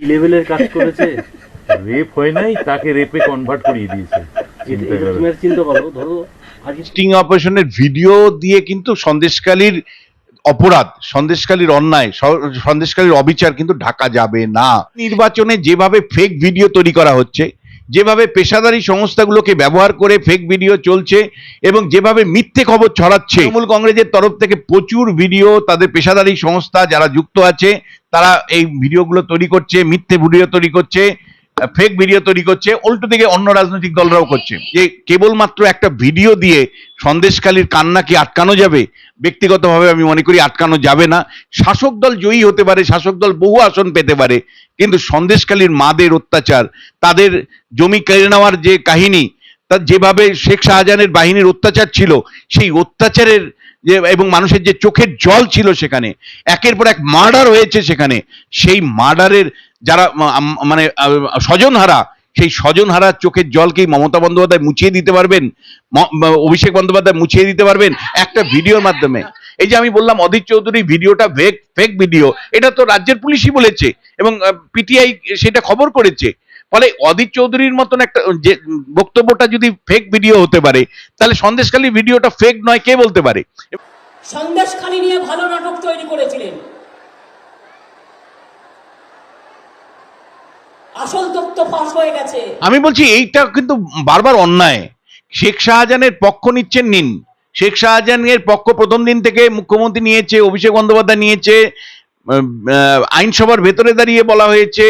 লেভেলের কাজ করেছে? রেপ হয় নাই তাকে রেপে কনভার্ট করিয়ে দিয়েছে। চিন্তা করো। ধরো স্টিং অপারেশনের ভিডিও দিয়ে কিন্তু সন্দেশকালীর অপরাধ সন্দেশকালীর অন্যায় সন্দেশকালীর অবিচার কিন্তু ঢাকা যাবে না। নির্বাচনে যেভাবে ফেক ভিডিও তৈরি করা হচ্ছে যেভাবে পেশাদারি সংস্থাগুলোকে ব্যবহার করে ফেক ভিডিও চলছে এবং যেভাবে মিথ্যে খবর ছড়াচ্ছে তৃণমূল কংগ্রেসের তরফ থেকে প্রচুর ভিডিও তাদের পেশাদারি সংস্থা যারা যুক্ত আছে তারা এই ভিডিওগুলো তৈরি করছে, মিথ্যে ভিডিও তৈরি করছে ফেক ভিডিও তৈরি করছে, উল্টো দিকে অন্য রাজনৈতিক দলরাও করছে। যে কেবলমাত্র একটা ভিডিও দিয়ে সন্দেশকালীর কান্না কি আটকানো যাবে, ব্যক্তিগতভাবে আমি মনে করি আটকানো যাবে না। শাসক দল জয়ী হতে পারে, শাসক দল বহু আসন পেতে পারে, কিন্তু সন্দেশকালীর মাদের অত্যাচার, তাদের জমি কেড়ে নেওয়ার যে কাহিনী তার যেভাবে শেখ শাহজাহানের বাহিনীর অত্যাচার ছিল, সেই অত্যাচারের যে, এবং মানুষের যে চোখের জল ছিল সেখানে, একের পর এক মার্ডার হয়েছে সেখানে, সেই মার্ডারের যারা মানে স্বজনহারা, সেই স্বজনহারা চোখের জলকেই মমতা বন্দ্যোপাধ্যায় মুছিয়ে দিতে পারবেন অভিষেক বন্দ্যোপাধ্যায় মুছিয়ে দিতে পারবেন একটা ভিডিওর মাধ্যমে। এই যে আমি বললাম, অধীর চৌধুরী ভিডিওটা ফেক ফেক ভিডিও এটা তো রাজ্যের পুলিশই বলেছে, এবং পিটিআই সেটা খবর করেছে। ফলে অধীর চৌধুরীর মতন একটা যে বক্তব্যটা যদি ফেক ভিডিও হতে পারে তাহলে সন্দেশখালী ভিডিওটা ফেক নয় কে বলতে পারে? সন্দেশখালি নিয়ে ভালো নাটক তৈরি করেছিলেন। আসল তথ্য ফাঁস হয়ে গেছে। আমি বলছি এইটা কিন্তু বারবার অন্যায়। শেখ শাহজাহানের পক্ষ নিচ্ছেন নিন। শেখ শাহজাহানের পক্ষ প্রথম দিন থেকে মুখ্যমন্ত্রী নিয়েছে অভিষেক বন্দ্যোপাধ্যায় নিয়েছে আইনসভার ভেতরে দাঁড়িয়ে বলা হয়েছে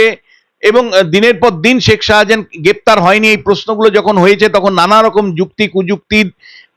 এবং দিনের পর দিন শেখ শাহজাহান গ্রেপ্তার হয়নি। এই প্রশ্নগুলো যখন হয়েছে, তখন নানা রকম যুক্তি, কুযুক্তি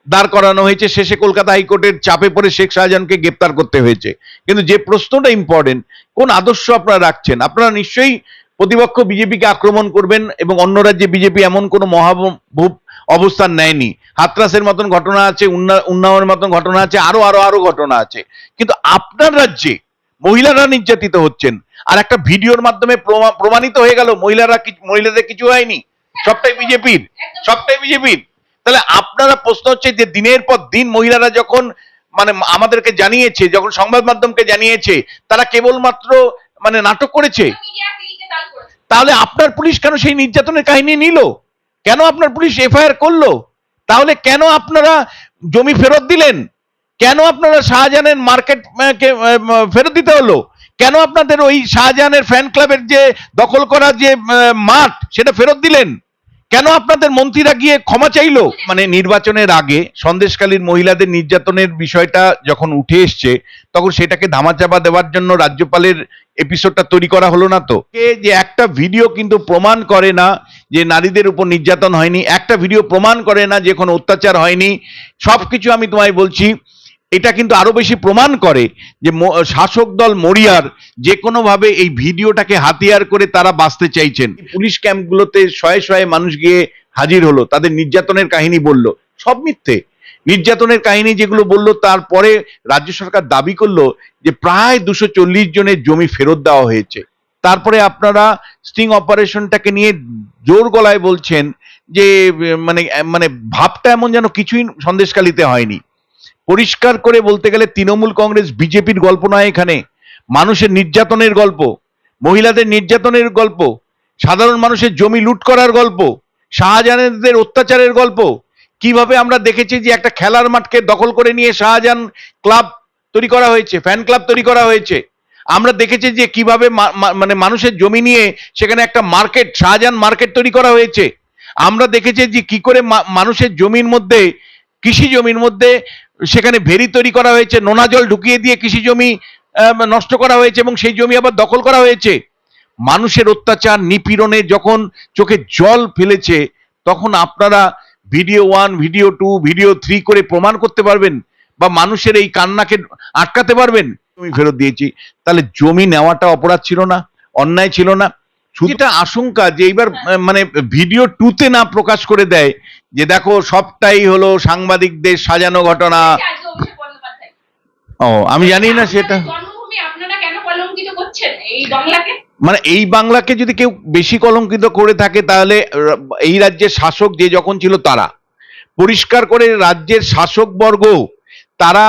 দাঁড় করানো হয়েছে। শেষে কলকাতা হাইকোর্টের চাপে পড়ে শেখ শাহজাহানকে গ্রেপ্তার করতে হয়েছে। কিন্তু যে প্রশ্নটা ইম্পর্টেন্ট কোন আদর্শ আপনারা রাখছেন? আপনারা নিশ্চয়ই প্রতিপক্ষ বিজেপিকে আক্রমণ করবেন এবং অন্য রাজ্যে বিজেপি এমন কোনো মহাভূপ অবস্থান নেয়নি। হাতরাসের মতন ঘটনা আছে, উন্না- উন্নাওয়ের মতন ঘটনা আছে, আরও আরও আরও ঘটনা আছে। কিন্তু আপনার রাজ্যে মহিলারা নির্যাতিত হচ্ছেন। আর একটা ভিডিওর মাধ্যমে প্রমা- প্রমাণিত হয়ে গেল মহিলারা মহিলাদের কিছু হয়নি। সবটাই বিজেপির সবটাই বিজেপির। তাহলে আপনারা প্রশ্ন হচ্ছে যে দিনের পর দিন মহিলারা যখন মানে আমাদেরকে জানিয়েছে যখন সংবাদ মাধ্যমকে জানিয়েছে তারা কেবলমাত্র মানে নাটক করেছে? তাহলে আপনার পুলিশ কেন সেই নির্যাতনের কাহিনী নিল? কেন আপনার পুলিশ এফআইআর করল? তাহলে কেন আপনারা জমি ফেরত দিলেন? কেন আপনারা শাহজাহানের মার্কেট ফেরত দিতে হলো? কেন আপনাদের ওই শাহজাহানের ফ্যান ক্লাবের যে দখল করা যে মাঠ, সেটা ফেরত দিলেন? কেন আপনাদের মন্ত্রীরা গিয়ে ক্ষমা চাইলো? মানে নির্বাচনের আগে সন্দেশকালীর মহিলাদের নির্যাতনের বিষয়টা যখন উঠে এসছে, তখন সেটাকে ধামাচাপা দেওয়ার জন্য রাজ্যপালের এপিসোডটা তৈরি করা হলো না তো? যে একটা ভিডিও কিন্তু প্রমাণ করে না যে নারীদের উপর নির্যাতন হয়নি, একটা ভিডিও প্রমাণ করে না যে কোনো অত্যাচার হয়নি সব কিছু আমি তোমায় বলছি এটা কিন্তু আরও বেশি প্রমাণ করে যে শাসক দল মরিয়ার যে কোনো ভাবে এই ভিডিওটাকে হাতিয়ার করে তারা বাঁচতে চাইছেন। পুলিশ ক্যাম্পগুলোতে শয়ে শয়ে মানুষ গিয়ে হাজির হলো, তাদের নির্যাতনের কাহিনী বলল। সব মিথ্যে। নির্যাতনের কাহিনী যেগুলো বলল, তারপরে রাজ্য সরকার দাবি করল যে প্রায় দুশো চল্লিশ জনের জমি ফেরত দেওয়া হয়েছে। তারপরে আপনারা স্টিং অপারেশনটাকে নিয়ে জোর গলায় বলছেন যে মানে মানে ভাবটা এমন যেন কিছুই সন্দেশকালিতে হয়নি। পরিষ্কার করে বলতে গেলে তৃণমূল কংগ্রেস, বিজেপির গল্প নয় এখানে। মানুষের নির্যাতনের গল্প, মহিলাদের নির্যাতনের গল্প, সাধারণ মানুষের জমি লুট করার গল্প, শাহজাহানদের অত্যাচারের গল্প। কীভাবে আমরা দেখেছি যে একটা খেলার মাঠকে দখল করে নিয়ে শাহজাহান ক্লাব তৈরি করা হয়েছে ফ্যান ক্লাব তৈরি করা হয়েছে। আমরা দেখেছি যে কীভাবে মানে মানুষের জমি নিয়ে সেখানে একটা মার্কেট, শাহজাহান মার্কেট তৈরি করা হয়েছে। আমরা দেখেছি যে কি করে মানুষের জমির মধ্যে, কৃষি জমির মধ্যে সেখানে ভেরি তৈরি করা হয়েছে, নোনা জল ঢুকিয়ে দিয়ে কৃষি জমি নষ্ট করা হয়েছে এবং সেই জমি আবার দখল করা হয়েছে। মানুষের অত্যাচার, নিপীড়নে যখন চোখে জল ফেলেছে, তখন আপনারা video one, video two, video three করে প্রমাণ করতে পারবেন বা মানুষের এই কান্নাকে আটকাতে পারবেন। জমি ফেরত দিয়েছি। তাহলে জমি নেওয়াটা অপরাধ ছিল না, অন্যায় ছিল না। এটা আশঙ্কা যে এইবার মানে ভিডিও টুতে না প্রকাশ করে দেয় যে দেখো সবটাই হলো সাংবাদিকদের সাজানো ঘটনা। ও আমি জানি না সেটা। মানে এই বাংলাকে যদি কেউ বেশি কলঙ্কিত করে থাকে তাহলে এই রাজ্যের শাসক যে যখন ছিল তারা। পরিষ্কার করে রাজ্যের শাসক বর্গ তারা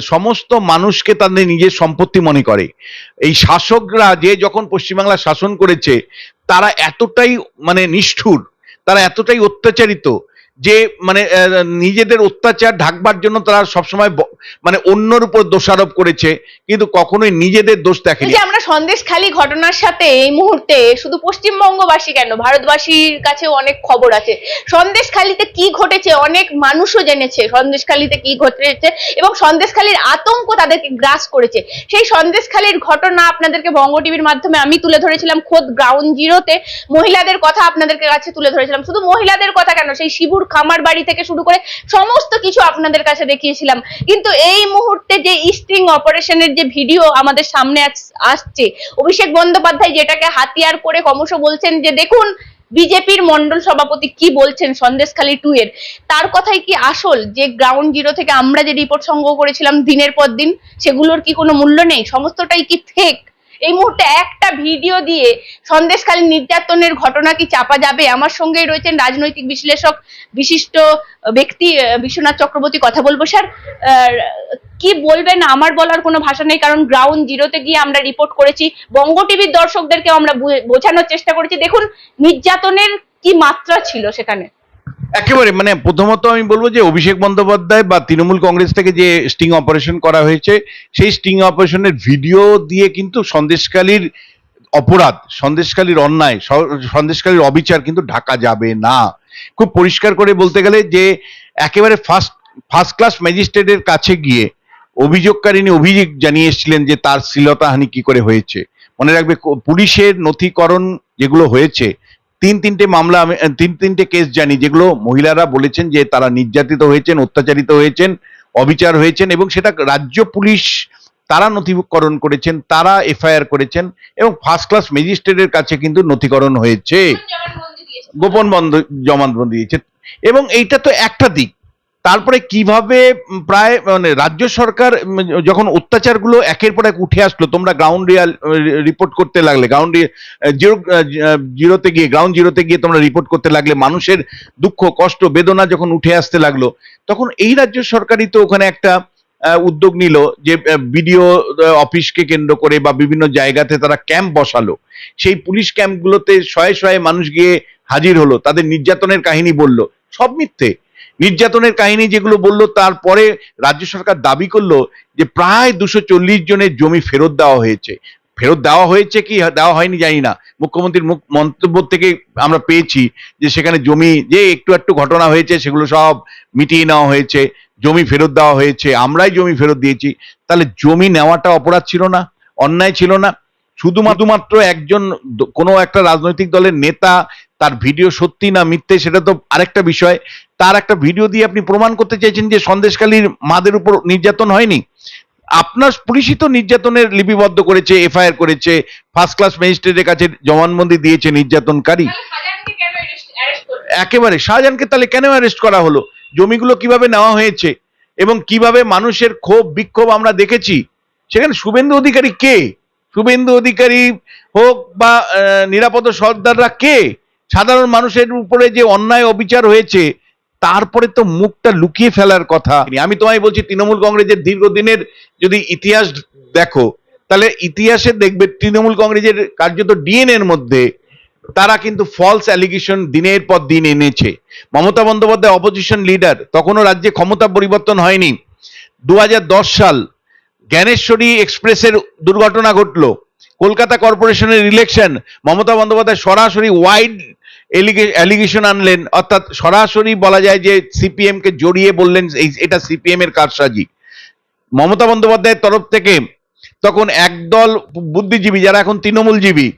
সমস্ত মানুষকে তাদের নিজের সম্পত্তি মনে করে। এই শাসকরা যে যখন পশ্চিমবাংলা শাসন করেছে, তারা এতটাই মানে নিষ্ঠুর, তারা এতটাই অত্যাচারিত যে মানে নিজেদের অত্যাচার ঢাকবার জন্য তারা সবসময় মানে অন্যর উপর দোষারোপ করেছে, কিন্তু কখনোই নিজেদের দোষ যে আমরা সন্দেশখালী ঘটনার সাথে এই মুহূর্তে শুধু পশ্চিমবঙ্গবাসী কেন? ভারতবাসীর কাছেও অনেক খবর আছে। সন্দেশখালীতে কি ঘটেছে? অনেক মানুষও জেনেছে সন্দেশখালীতে কি ঘটেছে এবং সন্দেশখালীর আতঙ্ক তাদেরকে গ্রাস করেছে। সেই সন্দেশখালীর ঘটনা আপনাদেরকে বঙ্গ টিভির মাধ্যমে আমি তুলে ধরেছিলাম খোদ গ্রাউন্ড জিরোতে মহিলাদের কথা আপনাদেরকে কাছে তুলে ধরেছিলাম। শুধু মহিলাদের কথা কেন? সেই শিবুর খামার বাড়ি থেকে শুরু করে সমস্ত কিছু আপনাদের কাছে দেখিয়েছিলাম। কিন্তু এই মুহূর্তে যে স্ট্রিং অপারেশনের যে ভিডিও আমাদের সামনে আস- আসছে, অভিষেক বন্দ্যোপাধ্যায় যেটাকে হাতিয়ার করে ক্রমশ বলছেন যে, দেখুন, বিজেপির মন্ডল সভাপতি কি বলছেন সন্দেশখালী টু এর? তার কথাই কি আসল? যে গ্রাউন্ড জিরো থেকে আমরা যে রিপোর্ট সংগ্রহ করেছিলাম দিনের পর দিন, সেগুলোর কি কোনো মূল্য নেই? সমস্তটাই কি ফেক এই মুহূর্তে একটা ভিডিও দিয়ে সন্দেশখালী নির্যাতনের ঘটনা কি চাপা যাবে? আমার সঙ্গেই রয়েছেন রাজনৈতিক বিশ্লেষক বিশিষ্ট ব্যক্তি বিশ্বনাথ চক্রবর্তী কথা বলব, স্যার। কি বলবেন? আমার বলার কোনো ভাষা নেই, কারণ গ্রাউন্ড জিরোতে গিয়ে আমরা রিপোর্ট করেছি। বঙ্গ টিভির দর্শকদেরকে আমরা বোঝানোর চেষ্টা করেছি। দেখুন, নির্যাতনের কি মাত্রা ছিল সেখানে? একেবারে মানে প্রথমত আমি বলব যে অভিষেক বন্দ্যোপাধ্যায় বা তৃণমূল কংগ্রেস থেকে যে স্টিং অপারেশন করা হয়েছে, সেই স্টিং অপারেশনের ভিডিও দিয়ে কিন্তু সন্দেশকালীর অপরাধ, সন্দেশকালীর অন্যায় সন্দেশকালীর অবিচার কিন্তু ঢাকা যাবে না। খুব পরিষ্কার করে বলতে গেলে যে একেবারে ফার্স্ট ফার্স্ট ক্লাস ম্যাজিস্ট্রেটের কাছে গিয়ে অভিযোগকারিনী অভিযোগ জানিয়ে এসেছিলেন যে তার শ্লীলতাহানি কি করে হয়েছে। মনে রাখবে পুলিশের নথিকরণ যেগুলো হয়েছে তিন তিনটে মামলা আমি তিন তিনটে কেস জানি যেগুলো মহিলারা বলেছেন যে তারা নির্যাতিত হয়েছেন অত্যাচারিত হয়েছেন অবিচার হয়েছেন এবং সেটা রাজ্য পুলিশ তারা নথিকরণ করেছেন তারা এফআইআর করেছেন এবং ফার্স্ট ক্লাস ম্যাজিস্ট্রেটের কাছে কিন্তু নথিকরণ হয়েছে। গোপন বন্ধ জমানবন্দি দিয়েছে। এবং এইটা তো একটা দিক। তারপরে কীভাবে প্রায় মানে রাজ্য সরকার যখন অত্যাচারগুলো একের পর এক উঠে আসলো, তোমরা গ্রাউন্ড রিয়াল রিপোর্ট করতে লাগলে গ্রাউন্ড জিরো জিরোতে গিয়ে গ্রাউন্ড জিরোতে গিয়ে তোমরা রিপোর্ট করতে লাগলে, মানুষের দুঃখ, কষ্ট, বেদনা যখন উঠে আসতে লাগল, তখন এই রাজ্য সরকারই তো ওখানে একটা উদ্যোগ নিল যে বিডিও অফিসকে কেন্দ্র করে বা বিভিন্ন জায়গাতে তারা ক্যাম্প বসালো। সেই পুলিশ ক্যাম্পগুলোতে শয়ে শয়ে মানুষ গিয়ে হাজির হলো, তাদের নির্যাতনের কাহিনী বলল, সব মিথ্যে। নির্যাতনের কাহিনী যেগুলো বলল, তারপরে রাজ্য সরকার দাবি করল যে প্রায় দুশো চল্লিশ জনের জমি ফেরত দেওয়া হয়েছে। ফেরত দেওয়া হয়েছে কি, দেওয়া হয়নি জানি না। মুখ্যমন্ত্রীর মুখ মন্তব্য থেকে আমরা পেয়েছি যে সেখানে জমি যে একটু একটু ঘটনা হয়েছে, সেগুলো সব মিটিয়ে নেওয়া হয়েছে, জমি ফেরত দেওয়া হয়েছে, আমরাই জমি ফেরত দিয়েছি। তাহলে জমি নেওয়াটা অপরাধ ছিল না? অন্যায় ছিল না? শুধুমাত্র মাত্র একজন কোনো একটা রাজনৈতিক দলের নেতা তার ভিডিও সত্যি না মিথ্যে সেটা তো আরেকটা বিষয়। তার একটা ভিডিও দিয়ে আপনি প্রমাণ করতে চাইছেন যে সন্দেশকালীর মাদের উপর নির্যাতন হয়নি? আপনার পুলিশই তো নির্যাতনের লিপিবদ্ধ করেছে এফআইআর করেছে ফার্স্ট ক্লাস ম্যাজিস্ট্রেটের কাছে জবানবন্দি দিয়েছে নির্যাতনকারী। একেবারে শাহজাহানকে তাহলে কেন অ্যারেস্ট করা হলো? জমিগুলো কীভাবে নেওয়া হয়েছে? এবং কীভাবে মানুষের ক্ষোভ বিক্ষোভ আমরা দেখেছি? সেখানে শুভেন্দু অধিকারী কে? শুভেন্দু অধিকারী হোক বা নিরাপদ সর্দাররা কে? সাধারণ মানুষের উপরে যে অন্যায় অবিচার হয়েছে, তারপরে তো মুখটা লুকিয়ে ফেলার কথা। আমি তোমায় বলছি, তৃণমূল কংগ্রেসের দীর্ঘদিনের যদি ইতিহাস দেখো, তাহলে ইতিহাসে দেখবে তৃণমূল কংগ্রেসের কার্যত ডিএনএ এর মধ্যে, তারা কিন্তু ফলস অ্যালিগেশন দিনের পর দিন এনেছে। মমতা বন্দ্যোপাধ্যায় অপোজিশন লিডার তখনও রাজ্যে ক্ষমতা পরিবর্তন হয়নি। দু হাজার দশ সাল জ্ঞানেশ্বরী এক্সপ্রেসের দুর্ঘটনা ঘটলো। কলকাতা কর্পোরেশনের ইলেকশন মমতা বন্দ্যোপাধ্যায় সরাসরি ওয়াইড অ্যালিগেশন আনলেন, অর্থাৎ সরাসরি বলা যায় যে সিপিএম কে জড়িয়ে বললেন এটা সিপিএম এর কারসাজি। মমতা বন্দ্যোপাধ্যায়ের তরফ থেকে তখন একদল বুদ্ধিজীবী, যারা এখন তৃণমূলজীবী,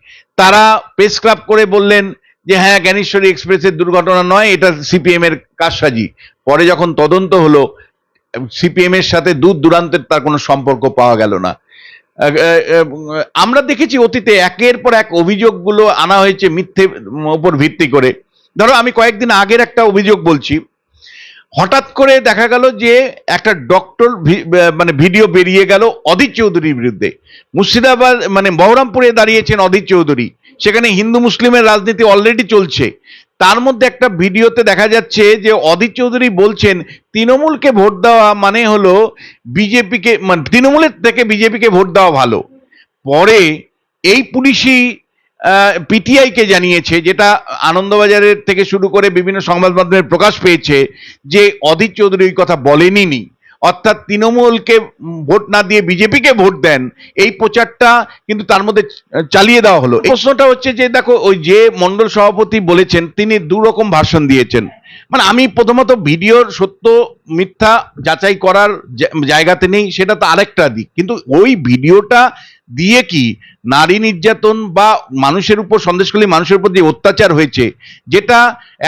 তারা প্রেস ক্লাব করে বললেন যে হ্যাঁ জ্ঞানেশ্বরী এক্সপ্রেসের দুর্ঘটনা নয়, এটা সিপিএম এর কারসাজি। পরে যখন তদন্ত হলো সিপিএম এর সাথে দূর দূরান্তের তার কোনো সম্পর্ক পাওয়া গেল না। আমরা দেখেছি অতীতে একের পর এক অভিযোগগুলো আনা হয়েছে মিথ্যে উপর ভিত্তি করে। ধরো আমি কয়েকদিন আগের একটা অভিযোগ বলছি। হঠাৎ করে দেখা গেল যে একটা ডক্টর মানে ভিডিও বেরিয়ে গেল অদিত চৌধুরীর বিরুদ্ধে। মুর্শিদাবাদ মানে বহরমপুরে দাঁড়িয়েছেন অদিত চৌধুরী। সেখানে হিন্দু মুসলিমের রাজনীতি অলরেডি চলছে। তার মধ্যে একটা ভিডিওতে দেখা যাচ্ছে যে অদিত চৌধুরী বলছেন, তৃণমূলকে ভোট দেওয়া মানে হলো বিজেপিকে মানে তৃণমূলের থেকে বিজেপিকে ভোট দেওয়া ভালো। পরে এই পুলিশই পিটিআই কে জানিয়েছে, যেটা আনন্দবাজারের থেকে শুরু করে বিভিন্ন সংবাদ মাধ্যমে প্রকাশ পেয়েছে, যে অদিত চৌধুরী কথা বলেনি অর্থাৎ তৃণমূলকে ভোট না দিয়ে বিজেপিকে ভোট দেন, এই প্রচারটা কিন্তু তার মধ্যে চালিয়ে দেওয়া হলো। প্রশ্নটা হচ্ছে যে, দেখো, ওই যে মন্ডল সভাপতি বলেছেন, তিনি দুরকম ভাষণ দিয়েছেন। মানে আমি প্রথমত ভিডিওর সত্য, মিথ্যা যাচাই করার জায়গাতে নেই, সেটা তো আরেকটা দিক। কিন্তু ওই ভিডিওটা দিয়ে কি নারী নির্যাতন বা মানুষের উপর সন্দেশকালী মানুষের উপর যে অত্যাচার হয়েছে, যেটা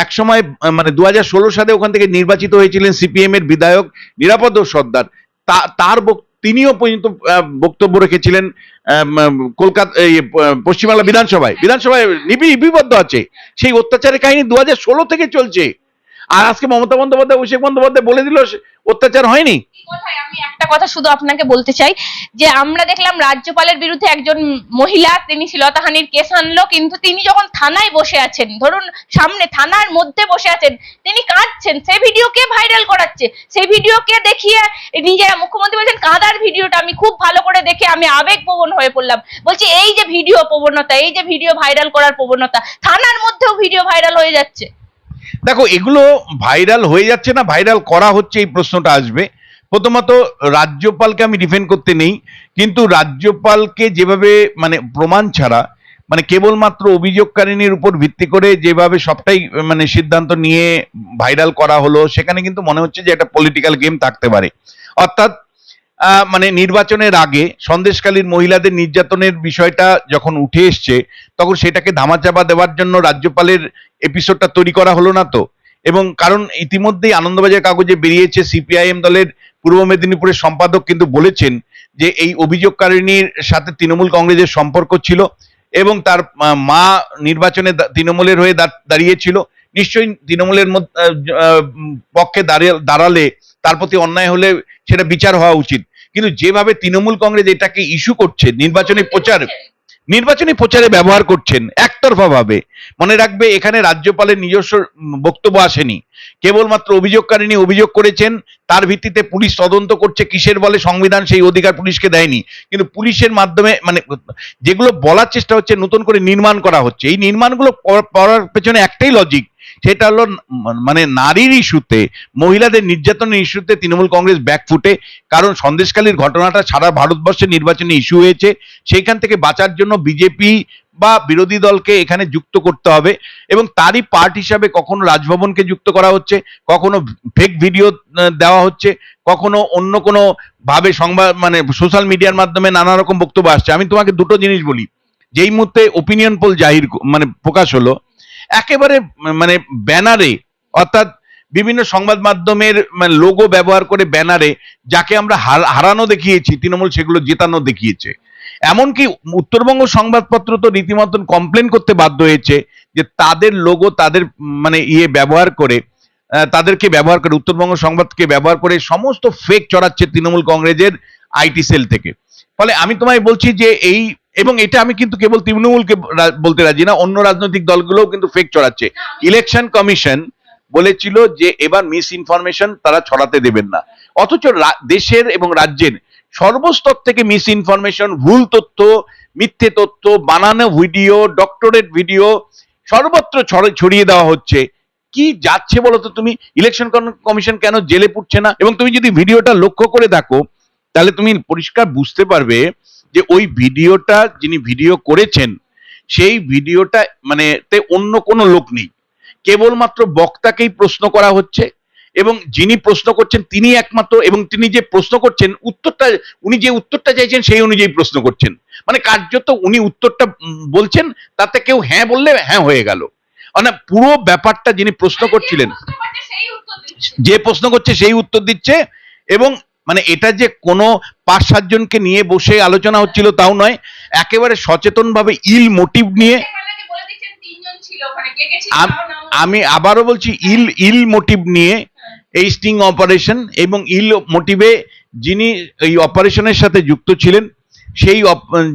একসময় মানে দু হাজার ষোলো সালে ওখান থেকে নির্বাচিত হয়েছিলেন সিপিএম এর বিধায়ক নিরাপদ সর্দার। তার তিনিও পর্যন্ত বক্তব্য রেখেছিলেন কলকাতা পশ্চিমবাংলা বিধানসভায়। বিধানসভায় লিপিবদ্ধ আছে। সেই অত্যাচারের কাহিনী দু হাজার ষোলো থেকে চলছে। আর আজকে মমতা বন্দ্যোপাধ্যায়, অভিষেক বন্দ্যোপাধ্যায় বলে দিল অত্যাচার হয়নি। একটা কথা শুধু আপনাকে বলতে চাই, যে আমরা দেখলাম রাজ্যপালের বিরুদ্ধে একজন মহিলা, তিনি শ্লীলতাহানির কেস আনলো, কিন্তু তিনি যখন থানায় বসে আছেন, ধরুন সামনে থানার মধ্যে বসে আছেন, তিনি কাঁদছেন সেই ভিডিও কে ভাইরাল করাচ্ছে? সেই ভিডিওকে দেখিয়ে নিজেরা মুখ্যমন্ত্রী বলছেন, কাঁদার ভিডিওটা আমি খুব ভালো করে দেখে আমি আবেগপ্রবণ হয়ে পড়লাম। বলছি, এই যে ভিডিও প্রবণতা, এই যে ভিডিও ভাইরাল করার প্রবণতা, থানার মধ্যেও ভিডিও ভাইরাল হয়ে যাচ্ছে। দেখো, এগুলো ভাইরাল হয়ে যাচ্ছে না ভাইরাল করা হচ্ছে, এই প্রশ্নটা আসবে। প্রথমত রাজ্যপালকে আমি ডিফেন্ড করতে নেই, কিন্তু রাজ্যপালকে যেভাবে মানে প্রমাণ ছাড়া মানে কেবলমাত্র অভিযোগকারিনীর উপর ভিত্তি করে যেভাবে সবটাই মানে সিদ্ধান্ত নিয়ে ভাইরাল করা হলো, সেখানে কিন্তু মনে হচ্ছে যে একটা পলিটিক্যাল গেম থাকতে পারে। অর্থাৎ মানে নির্বাচনের আগে সন্দেশকালীন মহিলাদের নির্যাতনের বিষয়টা যখন উঠে এসছে, তখন সেটাকে ধামাচাপা দেওয়ার জন্য রাজ্যপালের এপিসোডটা তৈরি করা হলো না তো। এবং কারণ ইতিমধ্যেই আনন্দবাজার কাগজে বেরিয়েছে সিপিআইএম দলের পূর্ব মেদিনীপুরের সম্পাদক কিন্তু বলেছেন যে এই অভিযোগকারিনীর সাথে তৃণমূল কংগ্রেসের সম্পর্ক ছিল এবং তার মা নির্বাচনে তৃণমূলের হয়ে দাঁড়িয়েছিল। নিশ্চয়ই তৃণমূলের পক্ষে দাঁড়িয়ে দাঁড়ালে তার প্রতি অন্যায় হলে সেটা বিচার হওয়া উচিত। কিন্তু যেভাবে তৃণমূল কংগ্রেস এটাকে ইস্যু করছে, নির্বাচনী প্রচার নির্বাচনী প্রচারে ব্যবহার করছেন একতরফাভাবে। মনে রাখবে, এখানে রাজ্যপালের নিজস্ব বক্তব্য আসেনি। কেবলমাত্র অভিযোগকারিনী অভিযোগ করেছেন, তার ভিত্তিতে পুলিশ তদন্ত করছে, কিসের বলে সংবিধান সেই অধিকার পুলিশকে দেয়নি। কিন্তু পুলিশের মাধ্যমে মানে যেগুলো বলার চেষ্টা হচ্ছে, নতুন করে নির্মাণ করা হচ্ছে। এই নির্মাণগুলো কর- করার পেছনে একটাই লজিক সেটা হলো মানে নারীর ইস্যুতে মহিলাদের নির্যাতনের ইস্যুতে তৃণমূল কংগ্রেস ব্যাকফুটে কারণ সন্দেশকালীর ঘটনাটা সারা ভারতবর্ষে নির্বাচনে ইস্যু হয়েছে। সেইখান থেকে বাঁচার জন্য বিজেপি বা বিরোধী দলকে এখানে যুক্ত করতে হবে এবং তারই পার্ট হিসাবে কখনো রাজভবনকে যুক্ত করা হচ্ছে, কখনো ফেক ভিডিও দেওয়া হচ্ছে, কখনো অন্য কোনো ভাবে সংবাদ মানে সোশ্যাল মিডিয়ার মাধ্যমে নানা রকম বক্তব্য আসছে। আমি তোমাকে দুটো জিনিস বলি। যেই মুহূর্তে ওপিনিয়ন পোল জাহির মানে প্রকাশ হলো একেবারে মানে ব্যানারে, অর্থাৎ বিভিন্ন সংবাদ মাধ্যমের লোগো ব্যবহার করে ব্যানারে যাকে আমরা হারানো দেখিয়েছি, তৃণমূল সেগুলো জেতানো দেখিয়েছে। এমনকি উত্তরবঙ্গ সংবাদপত্র তো রীতিমতন কমপ্লেন করতে বাধ্য হয়েছে যে তাদের লোগো তাদের মানে ইয়ে ব্যবহার করে তাদেরকে ব্যবহার করে, উত্তরবঙ্গ সংবাদকে ব্যবহার করে সমস্ত ফেক চড়াচ্ছে তৃণমূল কংগ্রেসের আইটি সেল থেকে। ফলে আমি তোমায় বলছি যে এই এবং এটা আমি কিন্তু কেবল তৃণমূলকে বলতে রাজি না অন্য রাজনৈতিক দলগুলোও কিন্তু ফেক চড়াচ্ছে ইলেকশন কমিশন বলেছিল যে এবার মিস ইনফরমেশন তারা ছড়াতে দেবেন না। অথচ দেশের এবং রাজ্যের সর্বস্তর থেকে মিস ইনফরমেশন ভুল তথ্য মিথ্যে তথ্য বানানো ভিডিও ডক্টরেট ভিডিও সর্বত্র ছড়- ছড়িয়ে দেওয়া হচ্ছে। কি যাচ্ছে বলো তো তুমি? ইলেকশন কমিশন কেন জেলে পুটছে না? এবং তুমি যদি ভিডিওটা লক্ষ্য করে দেখো তাহলে তুমি পরিষ্কার বুঝতে পারবে যে ওই ভিডিওটা যিনি ভিডিও করেছেন, সেই ভিডিওটা মানে তে অন্য কোনো লোক নেই। কেবলমাত্র বক্তাকেই প্রশ্ন করা হচ্ছে এবং যিনি প্রশ্ন করছেন তিনি একমাত্র এবং তিনি যে প্রশ্ন করছেন উত্তরটা, উনি যে উত্তরটা চাইছেন সেই অনুযায়ী প্রশ্ন করছেন। মানে কার্যত উনি উত্তরটা বলছেন, তাতে কেউ হ্যাঁ বললে হ্যাঁ হয়ে গেল। মানে পুরো ব্যাপারটা যিনি প্রশ্ন করছিলেন, যে প্রশ্ন করছে সেই উত্তর দিচ্ছে এবং মানে এটা যে কোনো পাঁচ সাতজনকে নিয়ে বসে আলোচনা হচ্ছিল তাও নয়, একেবারে সচেতনভাবে ইল মোটিভ নিয়ে আম- আবারও বলছি, ইল ইল মোটিভ নিয়ে এই স্টিং অপারেশন এবং ইল মোটিভে যিনি এই অপারেশনের সাথে যুক্ত ছিলেন, সেই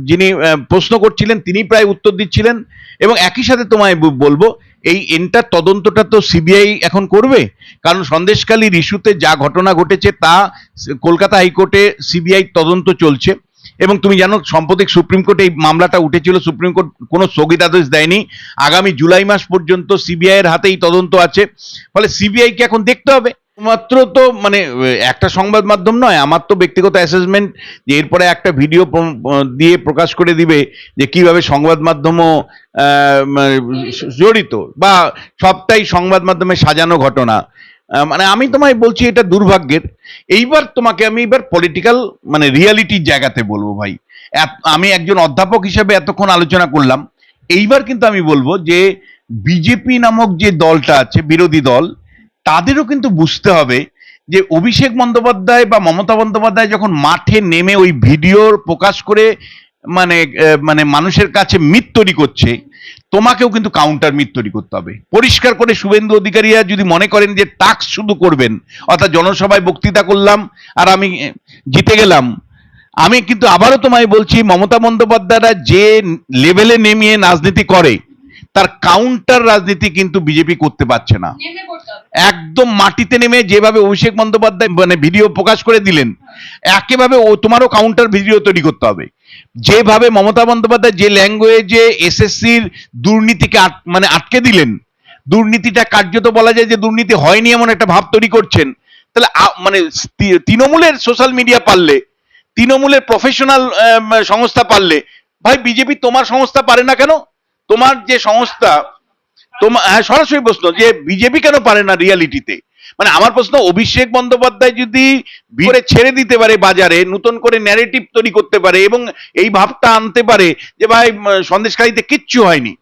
যিনি প্রশ্ন করছিলেন, তিনি প্রায় উত্তর দিচ্ছিলেন এবং একই সাথে তোমায় বলব এই এন্টার তদন্তটা তো সিবিআই এখন করবে? কারণ সন্দেশকালীর ইস্যুতে যা ঘটনা ঘটেছে তা কলকাতা হাইকোর্টে সিবিআই তদন্ত চলছে। এবং তুমি জানো, সাম্প্রতিক সুপ্রিম কোর্টে এই মামলাটা উঠেছিল। সুপ্রিম কোর্ট কোনো স্থগিতাদেশ দেয়নি। আগামী জুলাই মাস পর্যন্ত সিবিআইয়ের এর হাতেই তদন্ত আছে। ফলে সিবিআই কে এখন দেখতে হবে। মাত্র তো মানে একটা সংবাদ মাধ্যম নয়, আমার তো ব্যক্তিগত অ্যাসেসমেন্ট যে এরপরে একটা ভিডিও দিয়ে প্রকাশ করে দিবে যে কীভাবে সংবাদ মাধ্যমও জড়িত বা সবটাই সংবাদ মাধ্যমে সাজানো ঘটনা। মানে আমি তোমায় বলছি এটা দুর্ভাগ্যের। এইবার তোমাকে আমি এবার পলিটিক্যাল মানে রিয়ালিটির জায়গাতে বলব ভাই। আমি একজন অধ্যাপক হিসেবে এতক্ষণ আলোচনা করলাম। এইবার কিন্তু আমি বলব যে, বিজেপি নামক যে দলটা আছে, বিরোধী দল তাদেরও কিন্তু বুঝতে হবে যে অভিষেক বন্দ্যোপাধ্যায় বা মমতা বন্দ্যোপাধ্যায় যখন মাঠে নেমে ওই ভিডিও প্রকাশ করে মানে মানে মানুষের কাছে মিথ তৈরি করছে, তোমাকেও কিন্তু কাউন্টার মিথ তৈরি করতে হবে। পরিষ্কার করে শুভেন্দু অধিকারীরা যদি মনে করেন যে টাক্স শুধু করবেন, অর্থাৎ জনসভায় বক্তৃতা করলাম আর আমি জিতে গেলাম, আমি কিন্তু আবারও তোমায় বলছি মমতা বন্দ্যোপাধ্যায়রা যে লেভেলে নেমিয়ে রাজনীতি করে তার কাউন্টার রাজনীতি কিন্তু বিজেপি করতে পারছে না। একদম মাটিতে নেমে যেভাবে অভিষেক বন্দ্যোপাধ্যায় মানে ভিডিও প্রকাশ করে দিলেন একেভাবে ও তোমারও কাউন্টার ভিডিও তৈরি করতে হবে। যেভাবে মমতা বন্দ্যোপাধ্যায় যে ল্যাঙ্গুয়েজে এসএসসির দুর্নীতিকে মানে আটকে দিলেন দুর্নীতিটা কার্যত বলা যায় যে দুর্নীতি হয়নি এমন একটা ভাব তৈরি করছেন তাহলে মানে তৃণমূলের সোশ্যাল মিডিয়া পারলে তৃণমূলের প্রফেশনাল সংস্থা পারলে ভাই বিজেপি তোমার সংস্থা পারে না কেন? তোমার যে সংস্থা তোমার হ্যাঁ সরাসরি প্রশ্ন যে বিজেপি কেন পারে না রিয়ালিটিতে? মানে আমার প্রশ্ন অভিষেক বন্দ্যোপাধ্যায় যদি করে ছেড়ে দিতে পারে বাজারে নতুন করে ন্যারেটিভ তৈরি করতে পারে এবং এই ভাবটা আনতে পারে যে ভাই উম, সন্দেশখালিতে কিচ্ছু হয়নি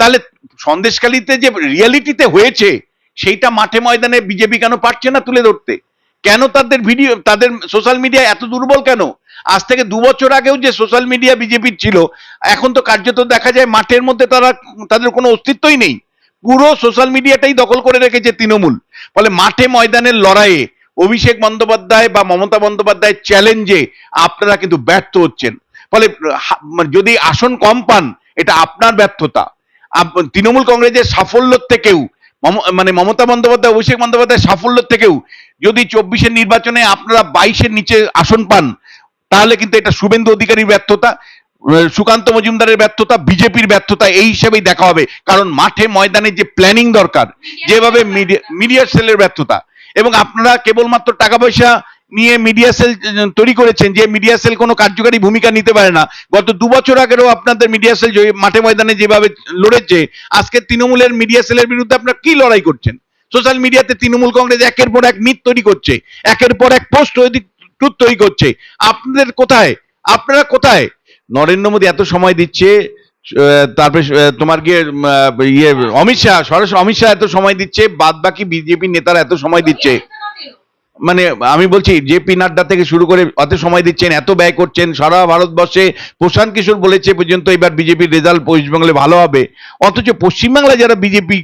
তাহলে সন্দেশখালিতে যে রিয়ালিটিতে হয়েছে সেইটা মাঠে ময়দানে বিজেপি কেন পারছে না তুলে ধরতে? কেন তাদের ভিডিও তাদের সোশ্যাল মিডিয়া এত দুর্বল কেন? আজ থেকে দু বছর আগেও যে সোশ্যাল মিডিয়া বিজেপির ছিল, এখন তো কার্যত দেখা যায় মাঠের মধ্যে তারা, তাদের কোনো অস্তিত্বই নেই। পুরো সোশ্যাল মিডিয়াটাই দখল করে রেখেছে তৃণমূল। ফলে মাঠে ময়দানের লড়াইয়ে অভিষেক বন্দ্যোপাধ্যায় বা মমতা বন্দ্যোপাধ্যায়ের চ্যালেঞ্জে আপনারা কিন্তু ব্যর্থ হচ্ছেন। ফলে মানে যদি আসন কম পান, এটা আপনার ব্যর্থতা। তৃণমূল কংগ্রেসের সাফল্য থেকেও মানে মমতা বন্দ্যোপাধ্যায়, অভিষেক বন্দ্যোপাধ্যায়ের সাফল্য থেকেও যদি চব্বিশের নির্বাচনে আপনারা বাইশের নিচে আসন পান তাহলে কিন্তু এটা শুভেন্দু অধিকারীর ব্যর্থতা সুকান্ত মজুমদারের ব্যর্থতা বিজেপির ব্যর্থতা এই হিসেবেই দেখা হবে। কারণ মাঠে ময়দানে যে প্ল্যানিং দরকার যেভাবে মিডিয়া সেলের ব্যর্থতা। এবং আপনারা কেবলমাত্র টাকা পয়সা নিয়ে মিডিয়া সেল তৈরি করেছেন যে মিডিয়া সেল কোনো কার্যকারী ভূমিকা নিতে পারে না। গত দু বছর আগেরও আপনাদের মিডিয়া সেল মাঠে ময়দানে যেভাবে লড়েছে আজকে তৃণমূলের মিডিয়া সেলের বিরুদ্ধে আপনারা কি লড়াই করছেন? সোশ্যাল মিডিয়াতে তৃণমূল কংগ্রেস একের পর এক মিথ তৈরি করছে একের পর এক পোস্ট ট্রুথ তৈরি করছে। আপনাদের কোথায়? আপনারা কোথায়? নরেন্দ্র মোদী এত সময় দিচ্ছে তারপরে তোমার গিয়ে ইয়ে অমিত শাহ সরাসরি অমিত শাহ এত সময় দিচ্ছে বাদ বাকি বিজেপি নেতারা এত সময় দিচ্ছে। মানে আমি বলছি জে পি নাড্ডা থেকে শুরু করে অত সময় দিচ্ছেন, এত ব্যয় করছেন, সারা ভারতবর্ষে প্রশান্ত কিশোর বলেছে পর্যন্ত এবার বিজেপির রেজাল্ট পশ্চিমবঙ্গে ভালো হবে। অথচ পশ্চিমবাংলায় যারা বিজেপি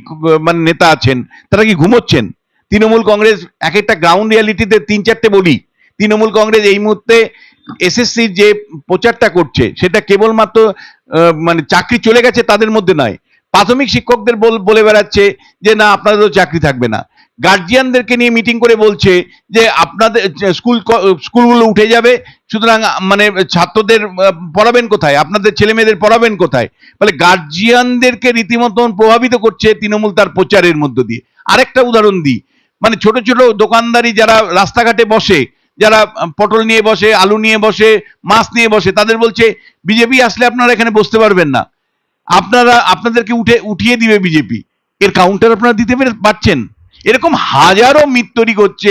মানে নেতা আছেন, তারা কি ঘুমোচ্ছেন? তৃণমূল কংগ্রেস এক একটা গ্রাউন্ড রিয়ালিটিতে তিন চারটে বলি। তৃণমূল কংগ্রেস এই মুহূর্তে এসএসসির যে প্রচারটা করছে, সেটা কেবলমাত্র মানে চাকরি চলে গেছে তাদের মধ্যে নয়। প্রাথমিক শিক্ষকদের বল- বলে বেড়াচ্ছে যে, না, আপনাদেরও চাকরি থাকবে না। গার্জিয়ানদেরকে নিয়ে মিটিং করে বলছে যে, আপনাদের, স্কুল স্কুলগুলো উঠে যাবে, সুতরাং মানে ছাত্রদের পড়াবেন কোথায়? আপনাদের ছেলে মেয়েদের পড়াবেন কোথায়? ফলে গার্জিয়ানদেরকে রীতিমতন প্রভাবিত করছে তৃণমূল তার প্রচারের মধ্য দিয়ে। আরেকটা উদাহরণ দিই। মানে ছোট ছোট দোকানদারি যারা রাস্তাঘাটে বসে যারা পটল নিয়ে বসে, আলু নিয়ে বসে, মাছ নিয়ে বসে, তাদের বলছে, বিজেপি আসলে আপনারা এখানে বসতে পারবেন না। আপনারা, আপনাদেরকে উঠে, উঠিয়ে দিবে বিজেপি। এর কাউন্টার আপনারা দিতে পারছেন। এরকম হাজারো মিথ তৈরি করছে